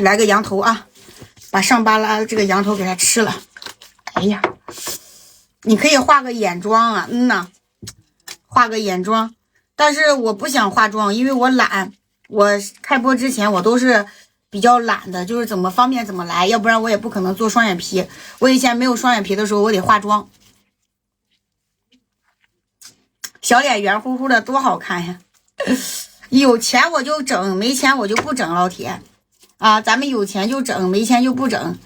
来个羊头啊，把上巴拉这个羊头给它吃了。哎呀，你可以化个眼妆啊，嗯呐，化个眼妆。但是我不想化妆，因为我懒。我开播之前我都是比较懒的，就是怎么方便怎么来，要不然我也不可能做双眼皮。我以前没有双眼皮的时候，我得化妆。小脸圆乎乎的，多好看呀！有钱我就整，没钱我就不整。老铁，啊，咱们有钱就整，没钱就不整，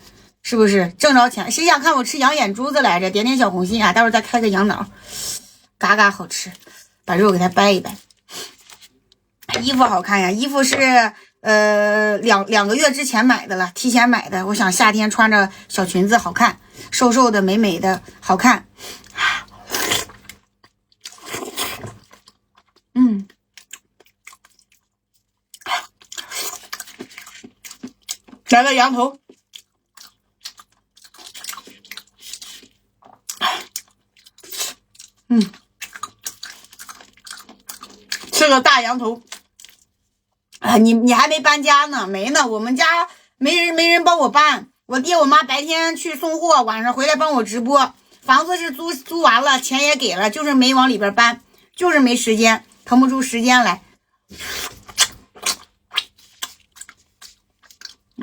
是不是？挣着钱，谁想看我吃羊眼珠子来着？点点小红心啊！待会儿再开个羊脑，嘎嘎好吃。把肉给它掰一掰。衣服好看呀，衣服是呃两两个月之前买的了，提前买的。我想夏天穿着小裙子好看，瘦瘦的美美的好看。来个羊头，嗯，吃个大羊头。啊，你你还没搬家呢？没呢，我们家没人没人帮我搬。我爹我妈白天去送货，晚上回来帮我直播。房子是租租完了，钱也给了，就是没往里边搬，就是没时间。腾不出时间来，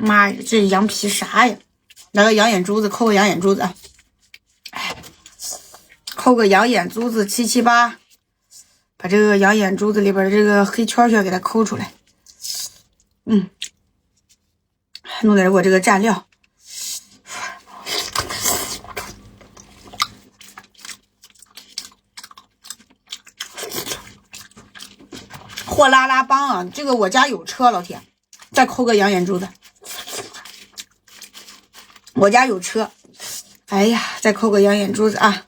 妈呀，这羊皮啥呀？来个羊眼珠子，抠个羊眼珠子，哎，抠个羊眼珠子七七八，把这个羊眼珠子里边的这个黑圈圈给它抠出来。嗯，弄点我这个蘸料。货拉拉帮啊！这个我家有车，老铁，再抠个羊眼珠子。我家有车，哎呀，再扣个羊眼珠子啊！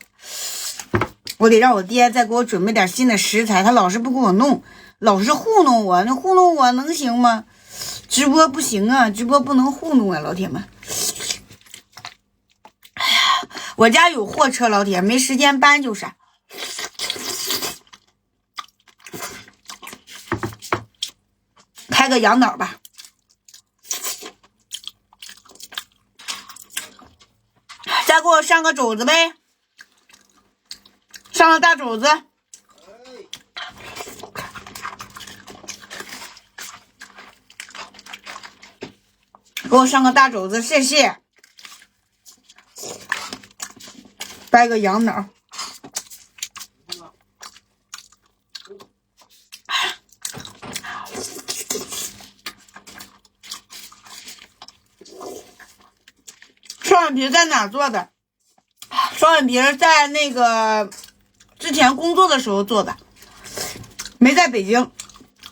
我得让我爹再给我准备点新的食材，他老是不给我弄，老是糊弄我，那糊弄我能行吗？直播不行啊，直播不能糊弄啊，老铁们。哎呀，我家有货车，老铁，没时间搬就是。开个羊脑吧，再给给我上个肘子呗，上个大肘子，给我上个大肘子，谢谢。掰个羊脑。双眼皮在哪做的？双眼皮在那个之前工作的时候做的，没在北京。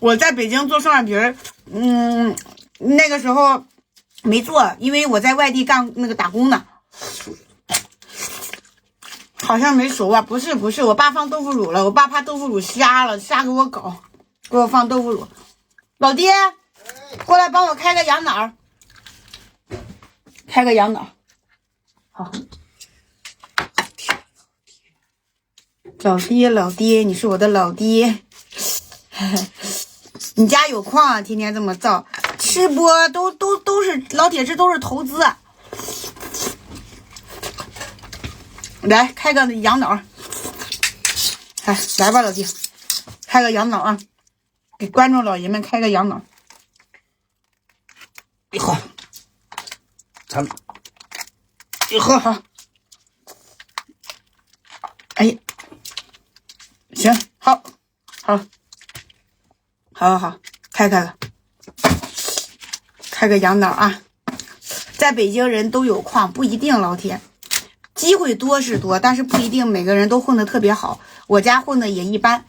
我在北京做双眼皮，嗯，那个时候没做，因为我在外地干那个打工呢。好像没熟啊？不是不是，我爸放豆腐乳了，我爸怕豆腐乳瞎了，瞎给我搞，给我放豆腐乳。老爹，过来帮我开个羊脑，开个羊脑。好，老爹，老爹，你是我的老爹。你家有矿啊？天天这么造，吃播都都都是老铁，这都是投资。来开个羊脑，来来吧，老弟，开个羊脑啊！给观众老爷们开个羊脑。一喝，咱。你喝好，哎，行，好，好，好好好，开开了，开个羊脑啊！在北京人都有矿，不一定，老铁，机会多是多，但是不一定每个人都混的特别好。我家混的也一般，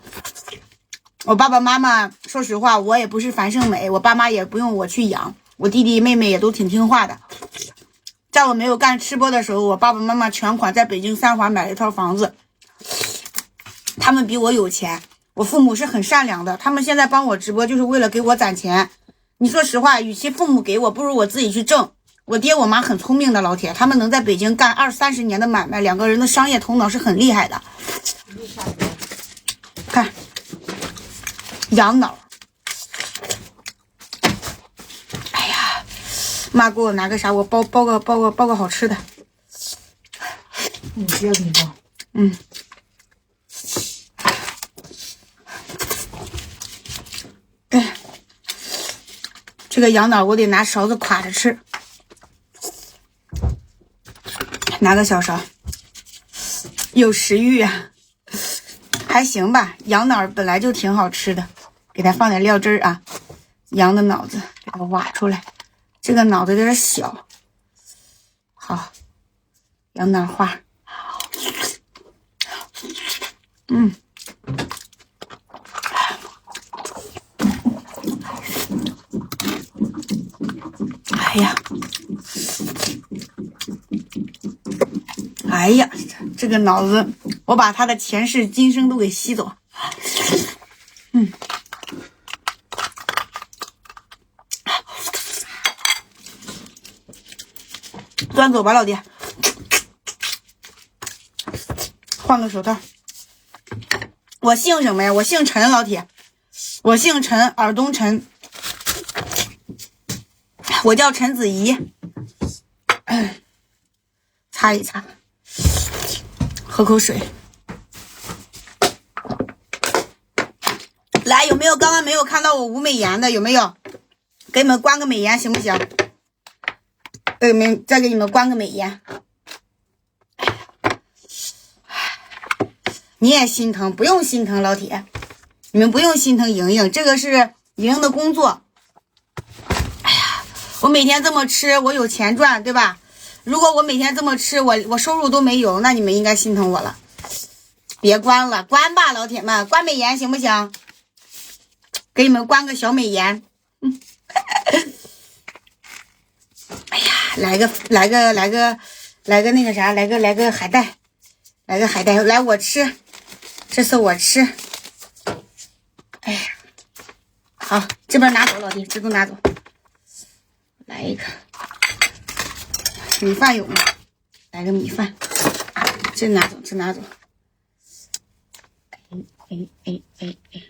我爸爸妈妈，说实话，我也不是樊胜美，我爸妈也不用我去养，我弟弟妹妹也都挺听话的。在我没有干吃播的时候，我爸爸妈妈全款在北京三环买了一套房子。他们比我有钱，我父母是很善良的。他们现在帮我直播，就是为了给我攒钱。你说实话，与其父母给我，不如我自己去挣。我爹我妈很聪明的老铁，他们能在北京干二三十年的买卖，两个人的商业头脑是很厉害的。看，养脑。哎呀，妈给我拿个啥？我包包个包个包个好吃的。你别给你包。嗯。这个羊脑我得拿勺子蒯着吃。拿个小勺，有食欲啊，还行吧。羊脑本来就挺好吃的，给它放点料汁儿啊。羊的脑子给它挖出来，这个脑子有点小。好，羊脑花。嗯，哎呀，哎呀，这个脑子，我把他的前世今生都给吸走。嗯，端走吧，老弟，换个手套。我姓什么呀？我姓陈，老铁，我姓陈，尔东陈，我叫陈子怡。擦一擦，喝口水。来，有没有刚刚没有看到我无美颜的？有没有？给你们关个美颜行不行？给你们再给你们关个美颜。你也心疼，不用心疼，老铁，你们不用心疼莹莹，这个是莹莹的工作。我每天这么吃，我有钱赚，对吧？如果我每天这么吃，我我收入都没有，那你们应该心疼我了。别关了，关吧，老铁们，关美颜行不行？给你们关个小美颜。哎呀，来个来个来个来个那个啥，来个来个海带，来个海带，来我吃。这次我吃，哎呀，好，这边拿走，老弟，这都拿走。来一个米饭有吗？来个米饭，这拿走，这拿走。哎哎哎哎哎！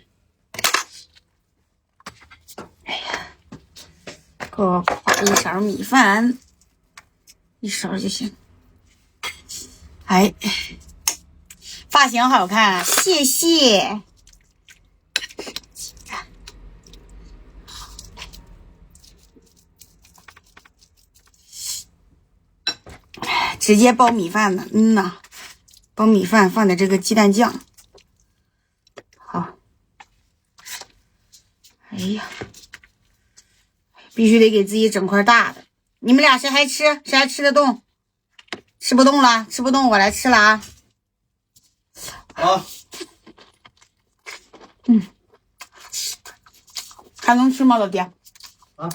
哎呀，给我夸一勺米饭，一勺就行。哎。发型好看，谢谢。直接包米饭呢，嗯呐，包米饭放点这个鸡蛋酱。好，哎呀，必须得给自己整块大的。你们俩谁还吃？谁还吃得动？吃不动了，吃不动，我来吃了啊。啊，嗯，还能吃吗，老爹？啊，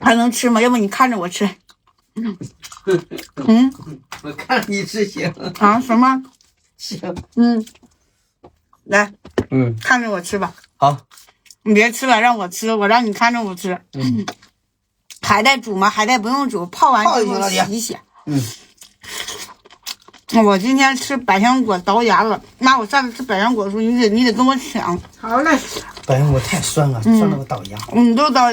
还能吃吗？要不你看着我吃。嗯，嗯，我看你吃行。啊？什么？行。嗯，来，嗯，看着我吃吧。好，你别吃了，让我吃，我让你看着我吃。嗯，海带煮吗？海带不用煮，泡完之后洗洗。嗯。我今天吃百香果倒牙了，妈！我上次吃百香果的时候，你得你得跟我抢。好嘞。百香果太酸了，酸的我倒牙。你都倒。